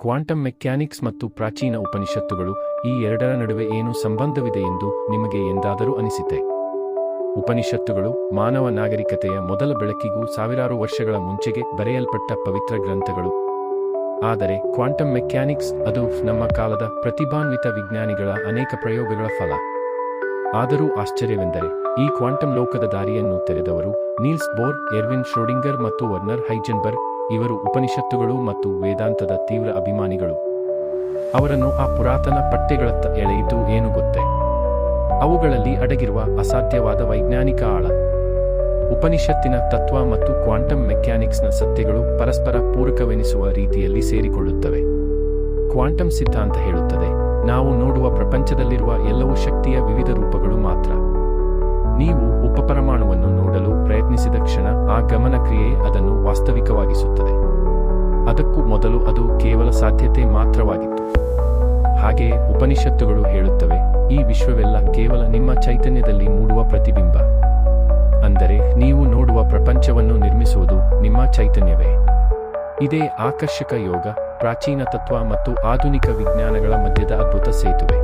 Quantum mechanics ಮತ್ತು ಪ್ರಾಚೀನ ಉಪನಿಷತ್ತುಗಳು ಈ ಎರಡರ ನಡುವೆ ಏನು ಸಂಬಂಧವಿದೆ ಎಂದು ನಿಮಗೆ ಎಂದಾದರೂ ಅನಿಸಿತೆ. ಉಪನಿಷತ್ತುಗಳು ಮಾನವ ನಾಗರಿಕತೆಯ ಮೊದಲ ಬೆಳಕಿಗೂ ಸಾವಿರಾರು ವರ್ಷಗಳ ಮುಂಚೆಗೆ ಬರೆಯಲ್ಪಟ್ಟ ಪವಿತ್ರ ಗ್ರಂಥಗಳು. ಆದರೆ ಕ್ವಾಂಟಮ್ ಮೆಕ್ಯಾನಿಕ್ಸ್ ಅದು ನಮ್ಮ ಕಾಲದ ಪ್ರತಿಭಾನ್ವಿತ ವಿಜ್ಞಾನಿಗಳ ಅನೇಕ ಪ್ರಯೋಗಗಳ ಫಲ. ಆದರೂ ಆಶ್ಚರ್ಯವೆಂದರೆ, ಈ ಕ್ವಾಂಟಮ್ ಲೋಕದ ದಾರಿಯನ್ನು ತೆರೆದವರು ನೀಲ್ಸ್ ಬೋರ್, ಎರ್ವಿನ್ ಶ್ರೋಡಿಂಗರ್ ಮತ್ತು ವರ್ನರ್ ಹೈಜೆನ್ಬರ್ಗ್ ಇವರು ಉಪನಿಷತ್ತುಗಳು ಮತ್ತು ವೇದಾಂತದ ತೀವ್ರ ಅಭಿಮಾನಿಗಳು. ಅವರನ್ನು ಆ ಪುರಾತನ ಪಠ್ಯಗಳತ್ತ ಎಳೆಯಿತು ಏನು ಗೊತ್ತೇ? ಅವುಗಳಲ್ಲಿ ಅಡಗಿರುವ ಅಸಾಧ್ಯವಾದ ವೈಜ್ಞಾನಿಕ ಆಳ. ಉಪನಿಷತ್ತಿನ ತತ್ವ ಮತ್ತು ಕ್ವಾಂಟಮ್ ಮೆಕ್ಯಾನಿಕ್ಸ್ನ ಸತ್ಯಗಳು ಪರಸ್ಪರ ಪೂರಕವೆನಿಸುವ ರೀತಿಯಲ್ಲಿ ಸೇರಿಕೊಳ್ಳುತ್ತವೆ. ಕ್ವಾಂಟಮ್ ಸಿದ್ಧಾಂತ ಹೇಳುತ್ತದೆ, ನಾವು ನೋಡುವ ಪ್ರಪಂಚದಲ್ಲಿರುವ ಎಲ್ಲವೂ ಶಕ್ತಿಯ ವಿವಿಧ ರೂಪಗಳು ಮಾತ್ರ. ನೀವು ಉಪಪರಮಾಣುವನ್ನು ನೋಡಲು ಪ್ರಯತ್ನಿಸಿದ ಕ್ಷಣ ಕ್ರಿಯೆ ಅದನ್ನು ವಾಸ್ತವಿಕವಾಗಿಸುತ್ತದೆ. ಅದಕ್ಕೂ ಮೊದಲು ಅದು ಕೇವಲ ಸಾಧ್ಯತೆ ಮಾತ್ರವಾಗಿತ್ತು. ಹಾಗೆ ಉಪನಿಷತ್ತುಗಳು ಹೇಳುತ್ತವೆ, ಈ ವಿಶ್ವವೆಲ್ಲ ಕೇವಲ ನಿಮ್ಮ ಚೈತನ್ಯದಲ್ಲಿ ಮೂಡುವ ಪ್ರತಿಬಿಂಬ. ಅಂದರೆ ನೀವು ನೋಡುವ ಪ್ರಪಂಚವನ್ನು ನಿರ್ಮಿಸುವುದು ನಿಮ್ಮ ಚೈತನ್ಯವೇ. ಇದೇ ಆಕರ್ಷಕ ಯೋಗ, ಪ್ರಾಚೀನ ತತ್ವ ಮತ್ತು ಆಧುನಿಕ ವಿಜ್ಞಾನಗಳ ಮಧ್ಯದ ಅದ್ಭುತ ಸೇತುವೆ.